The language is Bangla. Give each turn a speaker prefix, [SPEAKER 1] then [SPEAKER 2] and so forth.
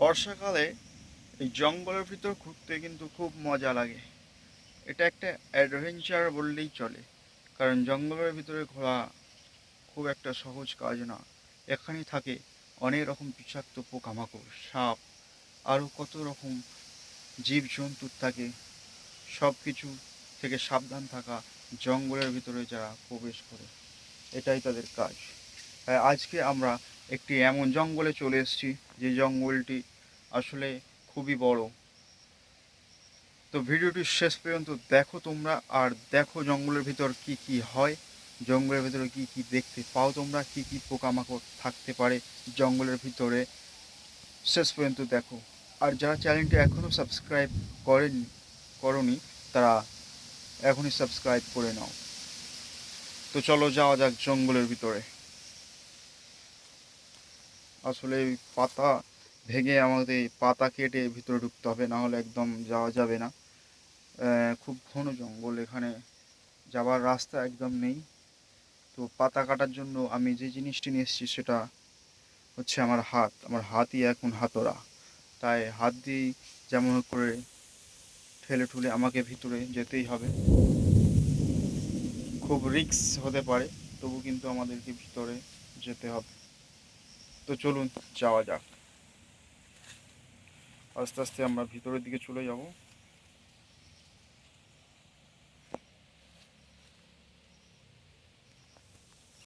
[SPEAKER 1] বর্ষাকালে এই জঙ্গলের ভিতর ঘুরতে কিন্তু খুব মজা লাগে। এটা একটা অ্যাডভেঞ্চার বললেই চলে, কারণ জঙ্গলের ভিতরে ঘোরা খুব একটা সহজ কাজ না। এখানে থাকে অনেক রকম বিষাক্ত পোকামাকড়, সাপ আরও কত রকম জীবজন্তু থাকে। সব কিছু থেকে সাবধান থাকা জঙ্গলের ভিতরে যারা প্রবেশ করে, এটাই তাদের কাজ। তাই আজকে আমরা একটি এমন জঙ্গলে চলে এসেছি যে জঙ্গলটি আসলে খুবই বড়। তো ভিডিওটি শেষ পর্যন্ত দেখো তোমরা, আর দেখো জঙ্গলের ভিতর কি কি হয়, জঙ্গলের ভিতরে কি কি দেখতে পাও তোমরা, কি কি পোকামাকড় থাকতে পারে জঙ্গলের ভিতরে, শেষ পর্যন্ত দেখো। আর যারা চ্যানেলটি এখনও সাবস্ক্রাইব করেনি, করনি, তারা এখনই সাবস্ক্রাইব করে নাও। তো চলো যাওয়া যাক জঙ্গলের ভিতরে। আসলে এই পাতা ভেঙে আমাদের পাতা কেটে ভিতরে ঢুকতে হবে, না হলে একদম যাওয়া যাবে না। খুব ঘন জঙ্গল এখানে যাওয়ার রাস্তা একদম নেই। তো পাতা কাটার জন্য আমি যে জিনিসটি নিয়ে এসেছি সেটা হচ্ছে আমার হাত, আমার হাতই এখন হাতরা তাই হাত দিয়েই যেমন করে ঠেলে ঠুলে আমাকে ভিতরে যেতেই হবে। খুব রিস্ক হতে পারে, তবু কিন্তু আমাদেরকে ভিতরে যেতে হবে। তো চলুন যাওয়া যাক। আস্তে আস্তে আমরা ভিতরের দিকে চলে যাব।